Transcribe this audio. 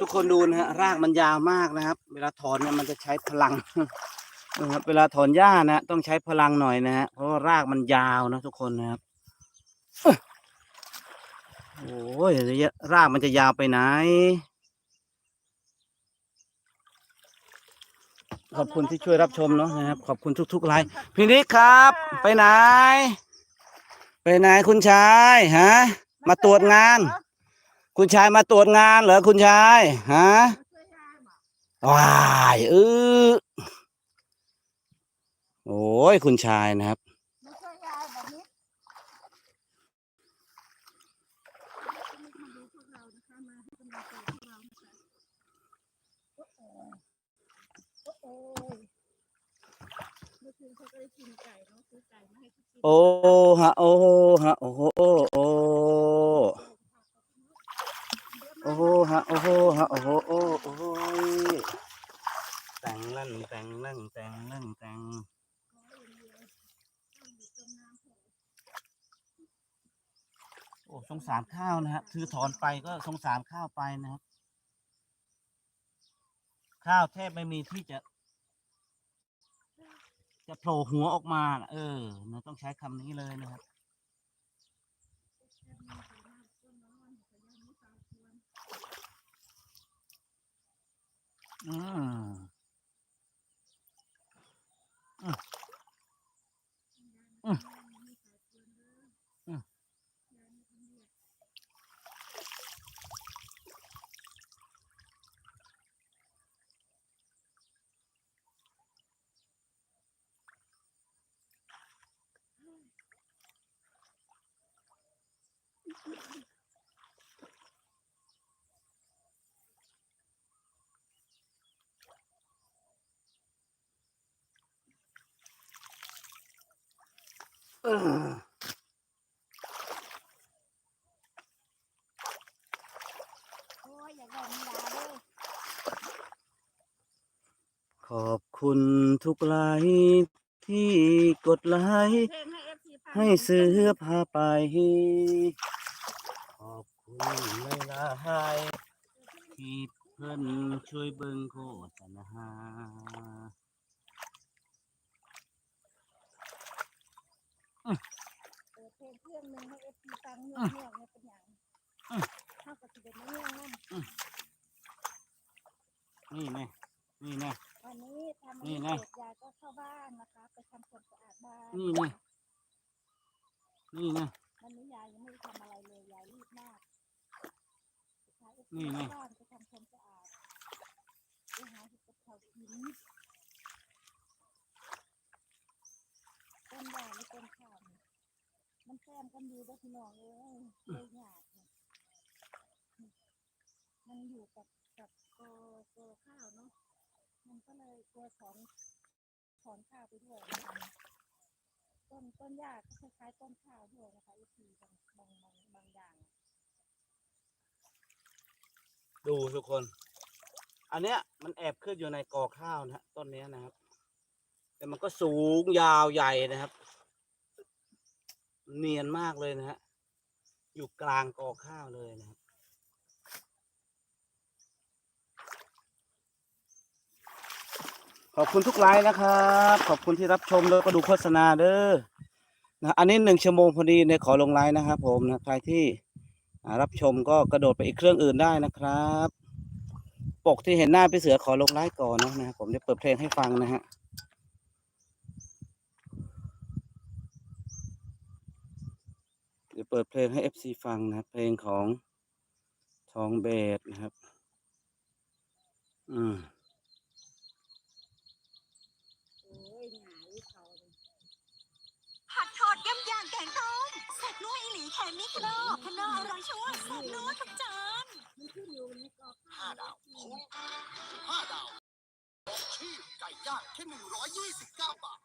ทุกคนดูนะฮะรากมันยาวมากนะครับ เวลาถอนเนี่ยมันจะใช้พลังนะครับเวลาถอนหญ้านะต้องใช้พลังหน่อยนะฮะเพราะว่ารากมันยาวนะทุกคนนะครับโอ้ยระยะรากมันจะยาวไปไหน ขอบคุณที่ช่วยรับชมเนาะนะครับ ขอบคุณทุกๆไลน์พี่นิกครับ ไปไหน ไปไหนคุณชายฮะ มาตรวจงาน คุณชายมาตรวจงานเหรอคุณชายฮะว้ายเออโอ้ยคุณชายนะครับโอ้ฮะโอ้ฮะโอ้โอ้ โอ้โหฮะโอ้โหฮะโอ้โหโอ้โอ้ยแต่งนั่นแต่งนั่นแต่งนั่นแต่งโอ้สงสารข้าวนะฮะคือถอนไปก็สงสารข้าวไปนะครับ ข้าวแทบไม่มีที่จะ จะโผล่หัวออกมา เออเราต้องใช้คำนี้เลยนะครับ อืมอืมอืมอืมเออ โอ้ยอยากได้น้ำยาเลยขอบคุณทุกไลค์ที่กดไลค์เพลงให้เอฟซีฟังให้เสื้อผ้าไป ขอบคุณหลายๆที่เพิ่นช่วยเบิ่งโฆษณา เปิดเพลงเครื่องหนึงให้เอฟซีฟังเงื่อนเงื่อนเนี่ยเป็นอย่างเท่ากับสิบเอ็ดเงื่อนนั่นนี่แน่นี่แน่วันนี้ทำนี่นี่ไง เสร็จยายก็เข้าบ้านนะคะไปทำความสะอาดบ้านนี่ไงนี่แน่วันนี้ยายยังไม่ได้ทำอะไรเลยยายรีบมากพาเอฟนี่ซีไง เข้าบ้านไปทำความสะอาดไปหาเห็ดกะเพรากินต้นยาไม่ต้นข้าวนี่ มันแซมกันอยู่เด้อพี่น้องเอ้ยเลยยากเนี่ยมันอยู่กับกับโกโกข้าวเนาะมันก็เลยตัวของถอนข้าวไปด้วยนะคะต้นต้นหญ้าก็คล้ายๆต้นข้าวด้วยนะคะอีกทีบางบางบางบางอย่างดูทุกคน อันเนี้ยมันแอบขึ้นอยู่ในกอข้าวนะฮะต้นเนี้ยนะครับ แต่มันก็สูงยาวใหญ่นะครับ เนียนมากเลยนะฮะ อยู่กลางกอข้าวเลยนะครับขอบคุณทุกไลน์นะครับ ขอบคุณที่รับชมแล้วก็ดูโฆษณาเด้อนะอันนี้หนึ่งชั่วโมงพอดีในยขอลงไลน์นะครับผมนะใครที่รับชมก็กระโดดไปอีกเครื่องอื่นได้นะครับ ปกที่เห็นหน้าพี่เสือขอลงไลน์ก่อนนะนะครับผมจะเปิดเพลงให้ฟังนะฮะ ดี๋ยวเปิดเพลงให้ FC ฟังนะเพลงของทองเบสนะครับ อืมผัดทอดย่ำย่างแกงต้มแซ่บนัวอีหลีแค่นี้ค่ะเนาะค่ะเนาะอร่อยชัวร์แซ่บนัวทุกจานห้าดาวคุ้มห้าดาวชื่อไก่ย่างแค่หนึ่งร้อยยี่สิบเก้าบาท